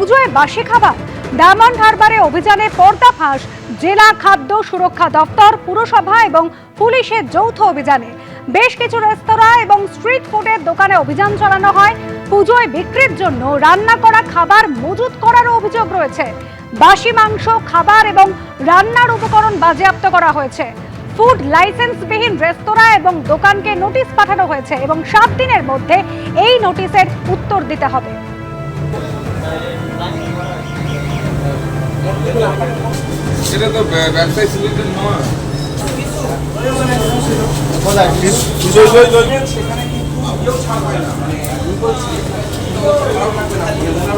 পুজোয় বাসি খাবার। ডায়মন্ড হারবারে অভিযানে পর্দাফাঁস জেলা খাদ্য সুরক্ষা দপ্তর, পুরসভা এবং পুলিশের যৌথ অভিযানে। বেশ কিছু রেস্তোরাঁ এবং স্ট্রিট ফুডের দোকানে অভিযান চালানো হয়। পুজোয় বিক্রির জন্য রান্না করা খাবার মজুত করারও অভিযোগ রয়েছে। বাসি মাংস, খাবার এবং রান্নার উপকরণ বাজেয়াপ্ত করা হয়েছে। ফুড লাইসেন্সবিহীন রেস্তোরাঁ এবং দোকানকে নোটিশ পাঠানো হয়েছে এবং সাত দিনের মধ্যে এই নোটিশের উত্তর দিতে হবে। সেটা তো ব্য- ব্যবসায়ী নয়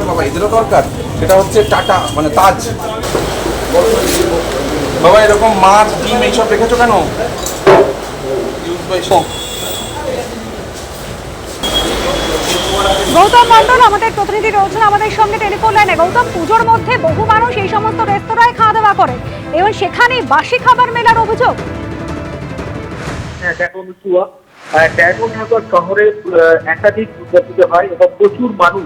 বাবা এদেরও দরকার। সেটা হচ্ছে টাটা মানে তাজ। বাবা এরকম মাছ ডিম এইসব রেখেছো কেন? Use by গৌতম মন্ডল আমাদের প্রতিনিধি রয়েছেন আমাদের সঙ্গে টেলিফোন লাইনে গৌতম, পুজোর মধ্যে বহু মানুষ এই সমস্ত রেস্তোরাঁয় খাওয়া দাওয়া করে। এবং সেখানে বাসি খাবার মেলার অভিযোগ। হ্যাঁ দেখো মিঠুয়া হারবার শহরে একাধিক দুর্গাপুজো হয় এবং প্রচুর মানুষ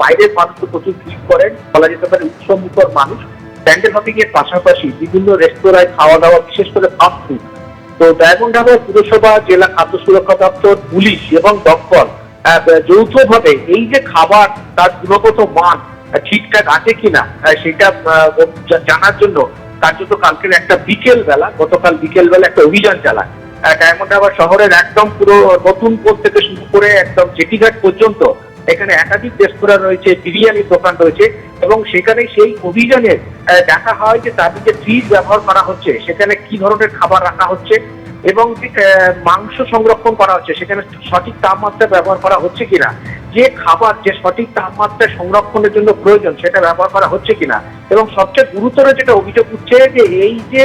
বাইরের মানুষ প্রচুর ভিড় করেন। বলা যেতে পারে উৎসবমুখর মানুষ। প্যান্ডেল হপিং এর পাশাপাশি বিভিন্ন রেস্তোরাঁয় খাওয়া দাওয়া, বিশেষ করে ফাস্ট ফুড তো ডায়মন্ড হারবার পুরসভা, জেলা খাদ্য সুরক্ষা দপ্তর, পুলিশ এবং দপ্তর যৌথভাবে এই যে খাবার তার গুণগত মান ঠিকঠাক আছে কিনা সেটা জানার জন্য কার্যত কালকের একটা বিকেল বেলা গতকাল বিকেল বেলা একটা অভিযান চালায়। ডায়মন্ড হারবার শহরের একদম পুরো নতুন পোর্ট থেকে শুরু করে একদম জেটিঘাট পর্যন্ত এখানে একাধিক রেস্তোরাঁ রয়েছে, বিরিয়ানির দোকান রয়েছে এবং সেখানে সেই অভিযানে দেখা হয় যে তাদের যে ফ্রিজ ব্যবহার করা হচ্ছে, সেখানে কি ধরনের খাবার রাখা হচ্ছে এবং মাংস সংরক্ষণ করা হচ্ছে। সেখানে সঠিক তাপমাত্রা ব্যবহার করা হচ্ছে কিনা যে খাবার যে সঠিক তাপমাত্রা সংরক্ষণের জন্য প্রয়োজন সেটা ব্যবহার করা হচ্ছে কিনা এবং সবচেয়ে গুরুতর যেটা অভিযোগ উঠছে যে এই যে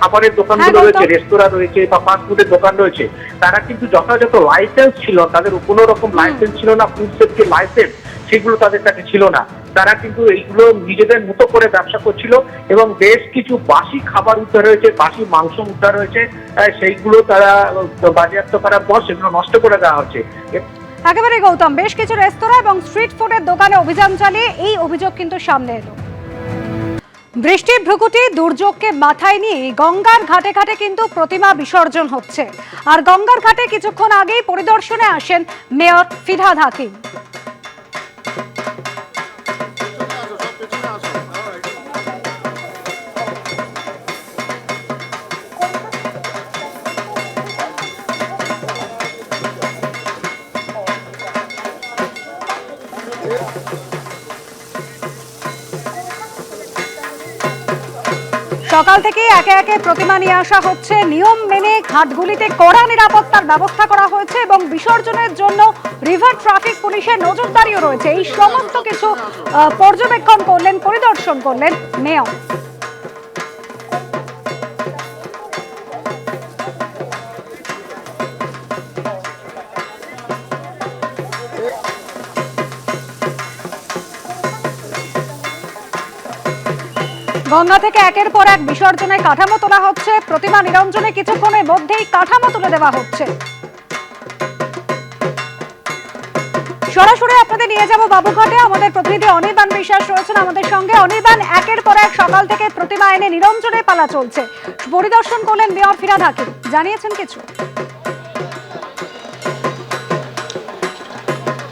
খাবারের দোকানগুলো হ্যাঁ, রয়েছে রেস্তোরাঁ রয়েছে বা ফাস্ট ফুডের দোকান রয়েছে তারা কিন্তু যথাযথ লাইসেন্স ছিল তাদের কোনো রকম লাইসেন্স ছিল না ফুড সেফটি লাইসেন্স সেগুলো তাদের কাছে ছিল না। তারা কিন্তু এইগুলো নিজেদের মতো করে ব্যবসা করছিল এবং বেশ কিছু বাসি খাবার উদ্ধার হয়েছে বাসি মাংস উদ্ধার হয়েছে সেইগুলো তারা বাজেয়াপ্ত করার পর সেগুলো নষ্ট করে দেওয়া হচ্ছে। একেবারে গৌতম, বেশ কিছু রেস্তোরাঁ এবং স্ট্রিট ফুডের দোকানে অভিযান চালিয়ে এই অভিযোগ কিন্তু সামনে এলো। বৃষ্টির ভ্রুকুটি দুর্যোগকে মাথায় নিয়ে গঙ্গার ঘাটে ঘাটে কিন্তু প্রতিমা বিসর্জন হচ্ছে। আর গঙ্গার ঘাটে কিছুক্ষণ আগেই পরিদর্শনে আসেন মেয়র ফিরহাদ হাকিম। সকাল থেকে একে একে প্রতিমা নিয়ে আসা হচ্ছে। নিয়ম মেনে ঘাটগুলিতে কড়া নিরাপত্তার ব্যবস্থা করা হয়েছে এবং বিসর্জনের জন্য রিভার ট্রাফিক পুলিশের নজরদারিও রয়েছে। এই সমস্ত কিছু পর্যবেক্ষণ করলেন, পরিদর্শন করলেন মেয়র। গঙ্গা থেকে একের পর এক বিসর্জনের কাঠামো তোলা হচ্ছে। প্রতিমা নিরঞ্জনে কিছুক্ষণের মধ্যেই কাঠামো তুলে দেওয়া হচ্ছে। সরাসরি আপনাদের নিয়ে যাব বাবুঘাটে। আমাদের প্রতিনিধি অনির্বাণ বিশ্বাস রয়েছেন আমাদের সঙ্গে। অনির্বাণ, একের পর এক সকাল থেকে প্রতিমা এনে নিরঞ্জনের পালা চলছে। পরিদর্শন করলেন মেয়র ফিরাদ হাকিম। জানিয়েছেন কিছু।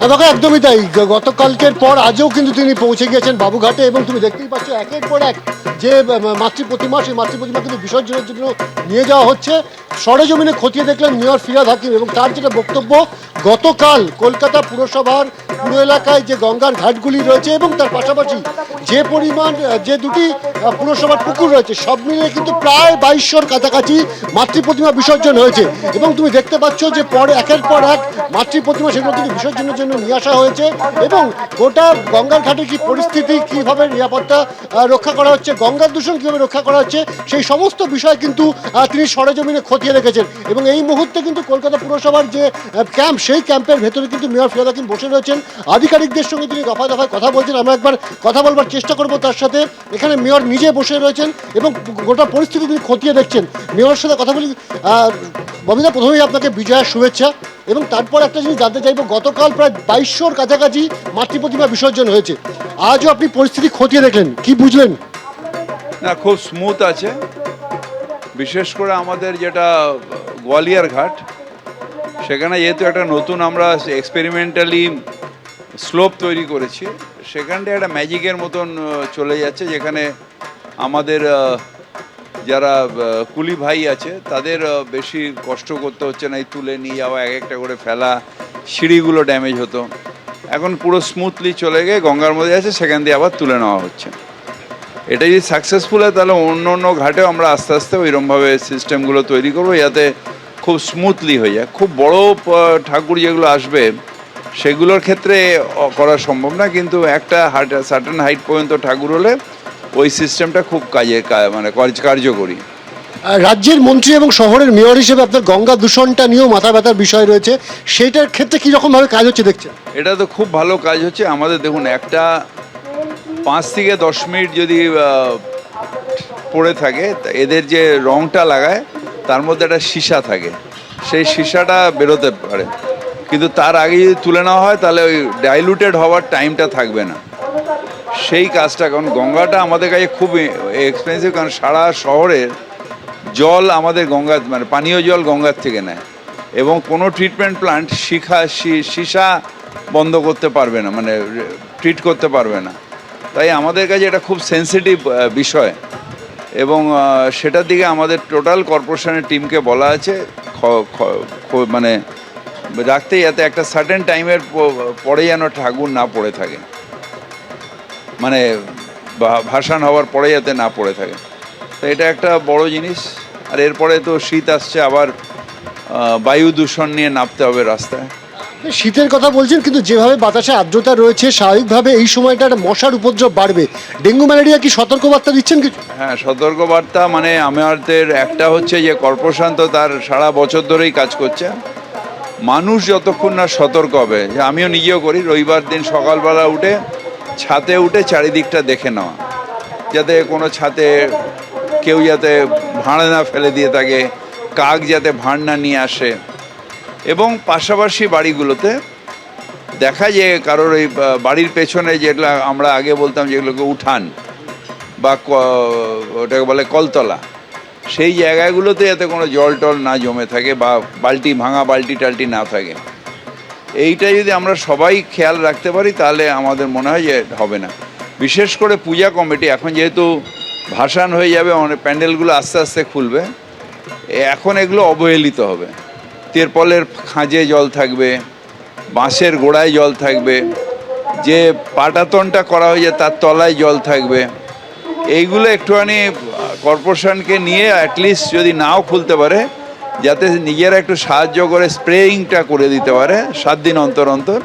দেখো একদমই তাই। গতকালকের পর আজও কিন্তু তিনি পৌঁছে গিয়েছেন বাবুঘাটে এবং তুমি দেখতেই পাচ্ছ একের পর এক যে মাতৃ প্রতিমা সেই মাতৃ প্রতিমা কিন্তু বিসর্জনের জন্য নিয়ে যাওয়া হচ্ছে। সরেজমিনে খতিয়ে দেখলেন মেয়র ফিরাদ হাকিম এবং তার যেটা বক্তব্য, গতকাল কলকাতা পুরসভার পুরো এলাকায় যে গঙ্গার ঘাটগুলি রয়েছে এবং তার পাশাপাশি যে পরিমাণ যে দুটি পুরসভার পুকুর রয়েছে, সব মিলিয়ে কিন্তু প্রায় বাইশশোর কাছাকাছি মাতৃ প্রতিমা বিসর্জন হয়েছে। এবং তুমি দেখতে পাচ্ছ যে পরে, একের পর এক মাতৃ প্রতিমা সেগুলো কিন্তু বিসর্জনের জন্য নিয়ে আসা হয়েছে এবং গোটা গঙ্গার ঘাটে কি পরিস্থিতি, কীভাবে নিরাপত্তা রক্ষা করা হচ্ছে, গঙ্গার দূষণ কীভাবে রক্ষা করা হচ্ছে, সেই সমস্ত বিষয় কিন্তু তিনি সরেজমিনে খতিয়ে রেখেছেন। এবং এই মুহূর্তে কিন্তু কলকাতা পুরসভার যে ক্যাম্প সেই ক্যাম্পের ভেতরে কিন্তু মেয়র ফিরাদ হাকিম বসে রয়েছেন। আধিকারিকদের সঙ্গে তিনি দফায় দফায় কথা বলছেন। আমরা একবার কথা বলবার চেষ্টা করব তার সাথে। এখানে মেয়র নিজে বসে রয়েছেন এবং গোটা পরিস্থিতি তিনি খতিয়ে দেখছেন। মেয়রের সাথে কথা বলি ববিতা, প্রথমেই আপনাকে বিজয়ার শুভেচ্ছা। এবং তারপর একটা জিনিস জানতে চাইব, গতকাল প্রায় বাইশশোর কাছাকাছি মাতৃ প্রতিমা বিসর্জন হয়েছে। আজও আপনি পরিস্থিতি খতিয়ে দেখলেন। কি বুঝলেন? না, খুব স্মুথ আছে। বিশেষ করে আমাদের যেটা গোয়ালিয়ার ঘাট, সেখানে যেহেতু একটা নতুন আমরা এক্সপেরিমেন্টালি স্লোপ তৈরি করেছি সেখানটা একটা ম্যাজিকের মতন চলে যাচ্ছে, যেখানে আমাদের যারা কুলি ভাই আছে, তাদের বেশি কষ্ট করতে হচ্ছে না, এই তুলে নিয়ে যাওয়া, এক একটা করে ফেলা, সিঁড়িগুলো ড্যামেজ হতো। এখন পুরো স্মুথলি চলে গিয়ে গঙ্গার মধ্যে আছে, সেখান দিয়ে আবার তুলে নেওয়া হচ্ছে। এটা যদি সাকসেসফুল হয় তাহলে অন্য অন্য ঘাটেও আমরা আস্তে আস্তে ওইরকমভাবে সিস্টেমগুলো তৈরি করব যাতে খুব স্মুথলি হয়ে যায়। খুব বড় ঠাকুর যেগুলো আসবে সেগুলোর ক্ষেত্রে করা সম্ভব না কিন্তু একটা হাইট সার্টেন হাইট পর্যন্ত ঠাকুর হলে ওই সিস্টেমটা খুব কাজে মানে কার্যকরী। রাজ্যের মন্ত্রী এবং শহরের মেয়র হিসেবে আপনার গঙ্গা দূষণটা নিয়েও মাথা ব্যথার বিষয় রয়েছে। সেটার ক্ষেত্রে কীরকমভাবে কাজ হচ্ছে দেখছেন? এটা তো খুব ভালো কাজ হচ্ছে। আমাদের দেখুন একটা পাঁচ থেকে দশ মিনিট যদি পড়ে থাকে এদের যে রংটা লাগায়, তার মধ্যে একটা সীসা থাকে। সেই সীসাটা বেরোতে পারে। কিন্তু তার আগে যদি তুলে নেওয়া হয়, তাহলে ওই ডাইলুটেড হওয়ার টাইমটা থাকবে না। সেই কাজটা, কারণ গঙ্গাটা আমাদের কাছে খুব এক্সপেন্সিভ কারণ সারা শহরের জল আমাদের গঙ্গা মানে পানীয় জল গঙ্গার থেকে নেয়। এবং কোনো ট্রিটমেন্ট প্লান্ট শিখা সীসা বন্ধ করতে পারবে না মানে ট্রিট করতে পারবে না। তাই আমাদের কাছে এটা খুব সেন্সিটিভ বিষয়। এবং সেটার দিকে আমাদের টোটাল কর্পোরেশনের টিমকে বলা আছে মানে রাখতে যাতে একটা সার্টেন টাইমের পরে যেন ঠাকুর না পড়ে থাকে। মানে ভাসান হওয়ার পরে যাতে না পড়ে থাকে। তো এটা একটা বড় জিনিস। আর এরপরে তো শীত আসছে, আবার বায়ু দূষণ নিয়ে নামতে হবে রাস্তায়। শীতের কথা বলছেন, কিন্তু যেভাবে বাতাসে আর্দ্রতা রয়েছে, স্বাভাবিকভাবে এই সময়টা একটা মশার উপদ্রব বাড়বে। ডেঙ্গু ম্যালেরিয়া কি সতর্কবার্তা দিচ্ছেন কিছু? হ্যাঁ সতর্কবার্তা মানে আমাদের একটা হচ্ছে যে কর্পোরেশন তো তার সারা বছর ধরেই কাজ করছে। মানুষ যতক্ষণ না সতর্ক হবে, যে আমিও নিজেও করি, রবিবার দিন সকালবেলা উঠে ছাতে উঠে চারিদিকটা দেখে নেওয়া। যাতে কোনো ছাতে কেউ যাতে ভাঁড় না ফেলে দিয়ে থাকে, কাক যাতে ভাঁড় না নিয়ে আসে। এবং পাশাপাশি বাড়িগুলোতে দেখা যে কারোর ওই বাড়ির পেছনে যেগুলো আমরা আগে বলতাম যেগুলোকে উঠান বা ওটাকে বলে কলতলা, সেই জায়গাগুলোতে যাতে কোনো জল টল না জমে থাকে বা বালতি ভাঙা বালতি টালটি না থাকে। এইটা যদি আমরা সবাই খেয়াল রাখতে পারি, তাহলে আমাদের মনে হয় যে হবে না। বিশেষ করে পূজা কমিটি, এখন যেহেতু ভাসান হয়ে যাবে অনেক প্যান্ডেলগুলো আস্তে আস্তে খুলবে এখন এগুলো অবহেলিত হবে। তেরপলের খাঁজে জল থাকবে, বাঁশের গোড়ায় জল থাকবে, যে পাটাতনটা করা হয়েছে তার তলায় জল থাকবে। এইগুলো একটুখানি কর্পোরেশনকে নিয়ে অ্যাটলিস্ট যদি নাও খুলতে পারে, যাতে নিজেরা একটু সাহায্য করে স্প্রেইংটা করে দিতে পারে সাত দিন অন্তর অন্তর,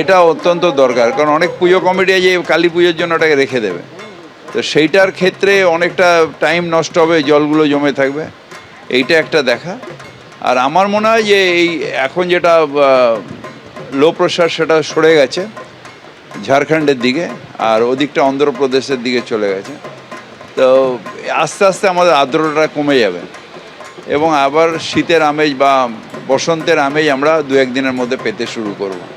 এটা অত্যন্ত দরকার। কারণ অনেক পুজো কমিটি আছে কালী পুজোর জন্য ওটাকে রেখে দেবে। তো সেইটার ক্ষেত্রে অনেকটা টাইম নষ্ট হবে, জলগুলো জমে থাকবে। এইটা একটা দেখা। আর আমার মনে হয় যে এই এখন যেটা লো প্রেশার সেটা সরে গেছে, ঝাড়খণ্ডের দিকে, আর ওদিকটা অন্ধ্রপ্রদেশের দিকে চলে গেছে। তো আস্তে আস্তে আমাদের আর্দ্রতা কমে যাবে। এবং আবার শীতের আমেজ বা বসন্তের আমেজ আমরা দু একদিনের মধ্যে পেতে শুরু করব।